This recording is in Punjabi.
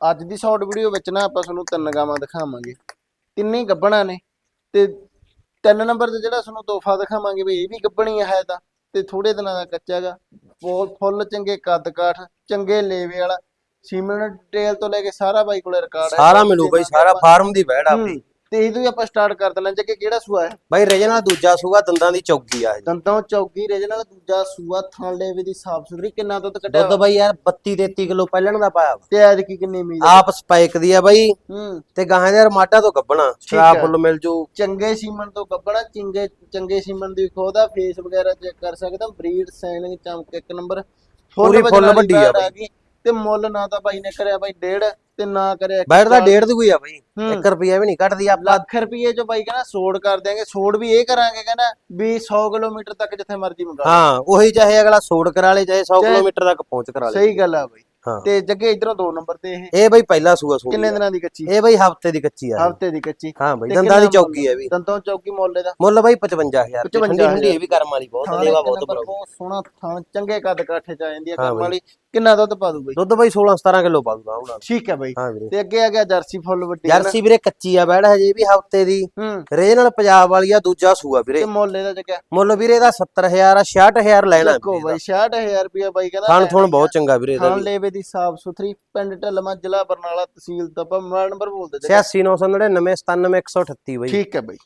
ਅੱਜ ਦੀ ਸ਼ਾਰਟ ਵੀਡੀਓ ਵਿੱਚ ਨਾ ਆਪਾਂ ਤੁਹਾਨੂੰ ਤਿੰਨ ਗਾਵਾਂ ਦਿਖਾਵਾਂਗੇ। ਤਿੰਨੇ ਗੱਬਣਾ ਨੇ ਤੇ ਤਿੰਨ ਨੰਬਰ ਤੇ ਜਿਹੜਾ ਤੁਹਾਨੂੰ ਤੋਹਫਾ ਦਿਖਾਵਾਂਗੇ ਵੀ ਇਹ ਵੀ ਗੱਬਣੀ ਹੈ ਤਾਂ ਤੇ ਥੋੜੇ ਦਿਨਾਂ ਦਾ ਕੱਚਾ ਹੈਗਾ। ਬਹੁਤ ਫੁੱਲ ਚੰਗੇ ਕੱਦ ਕਾਠ ਚੰਗੇ ਲੇਵੇ ਵਾਲਾ ਸੀਮਨ ਡਿਟੇਲ ਤੋਂ ਲੈ ਕੇ ਸਾਰਾ ਬਾਈ ਕੋਲੇ ਰਿਕਾਰਡ ਹੈ। ਸਾਰਾ ਮਿਲੂ ਬਾਈ ਸਾਰਾ ਫਾਰਮ ਦੀ ਵੈੜ ਆਪਣੀ। ਤੇ ਇਹ ਤੋਂ ਹੀ ਆਪਾਂ ਸਟਾਰਟ ਕਰ ਦਿੰਦੇ ਜੱਗੇ ਕਿਹੜਾ ਸੂਆ ਹੈ? ਬਾਈ ਰਜਨਾ ਦੂਜਾ ਸੂਗਾ ਦੰਦਾਂ ਦੀ ਚੌਕੀ ਆ ਇਹ। ਦੰਦੋਂ ਚੌਗੀ ਰੇਜ ਨਾਲ ਦੂਜਾ ਸੂਆ ਥਣ ਲੇਵੇ ਦੀ ਸਾਫ਼ ਸੁਥਰੀ ਕਿੰਨਾ ਦੁੱਧ ਕੱਢਿਆ ਦੁੱਧ ਬਾਈ ਯਾਰ 32 33 ਕਿਲੋ ਪਹਿਲਣ ਦਾ ਪਾਇਆ ਵਾ। ਤੇ ਐਦ ਕੀ ਕਿੰਨੀ ਉਮੀਦ ਹੈ? ਆਪ ਸਪਾਈਕ ਦੀ ਆ ਬਾਈ। ਹੂੰ। ਤੇ ਗਾਹਾਂ ਦੇ ਯਾਰ ਮਾਟਾ ਤੋਂ ਗੱਬਣਾ ਹੈ। ਸ਼ਰਾਬ ਫੁੱਲ ਮਿਲ ਜੂ। ਚੰਗੇ ਸੀਮਨ ਤੋਂ ਕੱਪੜਾ ਚੰਗੇ ਚੰਗੇ ਸੀਮਨ ਦੀ ਖੋਦਾ ਫੇਸ ਵਗੈਰਾ ਚੈੱਕ ਕਰ ਸਕਦਾ ਬਰੀਡ ਸਾਈਨਿੰਗ ਚਮਕ ਇੱਕ ਨੰਬਰ ਪੂਰੀ ਫੁੱਲ ਵੱਡੀ ਆ ਬਾਈ। ਤੇ ਮੁੱਲ ਨਾ ਤਾਂ ਬਾਈ ਨੇ ਕਰਿਆ ਬਾਈ ਡੇਢ। ਤੇ ਨਾ ਕਰਿਆ ਇੱਕ ਬੈਠ ਦਾ। ਡੇਢ ਦੀ ਕੋਈ ਆ ਬਾਈ। ਹੂੰ। 1 ਰੁਪਿਆ ਵੀ ਨਹੀਂ ਕੱਟਦੀ ਆਪਾਂ। ਲੱਖ ਰੁਪਏ ਜੋ ਬਾਈ ਕਹਿੰਦਾ ਸੋੜ ਕਰ ਦਿਆਂਗੇ। ਸੋੜ ਵੀ ਇਹ ਕਰਾਂਗੇ ਕਹਿੰਦਾ ਵੀ 100 ਕਿਲੋਮੀਟਰ ਤੱਕ ਜਿੱਥੇ ਮਰਜ਼ੀ ਮੰਗਾ ਹਾਂ ਉਹੀ ਚਾਹੇ ਅਗਲਾ ਸੋੜ ਕਰਾ ਲੇ ਚਾਹੇ 100 ਚਾਹੇ- ਕਿਲੋਮੀਟਰ ਤੱਕ ਪਹੁੰਚ ਕਰਾ ਲੇ। ਸਹੀ ਗੱਲ ਆ ਬਾਈ। ਹਾਂ। ਤੇ ਜੱਗੇ ਇਧਰੋਂ ਦੋ ਨੰਬਰ ਤੇ ਇਹ। ਇਹ ਬਾਈ ਪਹਿਲਾ ਸੂਆ ਸੂਆ ਕਿੰਨੇ ਦਿਨਾਂ ਦੀ ਕੱਚੀ? ਇਹ ਬਾਈ ਹਫ਼ਤੇ ਦੀ ਕੱਚੀ ਆ ਹਫ਼ਤੇ ਦੀ ਕੱਚੀ। ਹਾਂ ਬਾਈ ਤੇ ਦੰਦਾਂ ਦੀ ਕਿੰਨਾ ਚੌਕੀ ਆ ਵੀ। ਦੰਦੋਂ ਚੌਕੀ ਮੁੱਲ ਇਹਦਾ? ਮੁੱਲ ਬਾਈ 55000 ਰੁਪਏ। ਠੰਡੀ 55,000 ਠੰਡੀ ਇਹ ਵੀ ਕਰਮ ਵਾਲੀ ਬਹੁਤ ਇੱਕ ਬਹੁਤ ਬਹੁਤ ਸੋਹਣਾ ਥਾਂ ਚੰਗੇ ਕੱਦ ਕਾਠੇ ਚ ਆ ਜਾਂਦੀ ਆ ਹਾਂ ਕੰਮ ਬਾਈ। ਵਾਲੀ। ਕਿੰਨਾ ਦੁੱਧ ਪਾ ਦੂ ਬਾਈ? ਦੁੱਧ ਬਾਈ 16 17 ਕਿਲੋ ਪਾਉਂਦਾ ਉਹਨਾਂ ਠੀਕ ਹੈ ਬਾਈ। ਹਾਂ ਵੀਰੇ। ਤੇ ਅੱਗੇ ਆ ਗਿਆ ਜਰਸੀ ਫੁੱਲ ਵੱਡੀ ਹੈ ਨਾ। ਜਰਸੀ ਵੀਰੇ ਕੱਚੀ ਆ ਬੈੜ ਹਜੇ ਵੀ ਹਫ਼ਤੇ ਦੀ। ਹੂੰ। ਰੇ ਨਾਲ ਪੰਜਾਬ ਵਾਲੀ ਆ ਦੂਜਾ ਸੂਆ ਵੀਰੇ। ਤੇ ਮੁੱਲ ਇਹਦਾ ਜੱਗਾ ਮੁੱਲ ਵੀਰੇ ਦਾ 70000 ਆ 66000 ਲੈਣਾ ਵੀਰੇ ਬਾਈ 66000 ਰੁਪਿਆ ਬਾਈ ਕਹਿੰਦਾ ਥਣ ਥੁਣ ਬਹੁਤ ਚੰਗਾ ਵੀਰੇ ਇਹਦਾ ਵੀ। ਲੇਵੇ ਦੀ ਸਾਫ਼ ਸੁਥਰੀ ਪਿੰਡ ਢਲਮਾ ਜ਼ਿਲ੍ਹਾ ਬਰਨਾਲਾ ਤਹਿਸੀਲ ਤਪਾ ਮੋਬਾਈਲ ਨੰਬਰ ਬੋਲ ਦੇ ਜੱਗਾ। 86999 97138 ਬਾਈ। ਠੀਕ ਹੈ ਬਾਈ।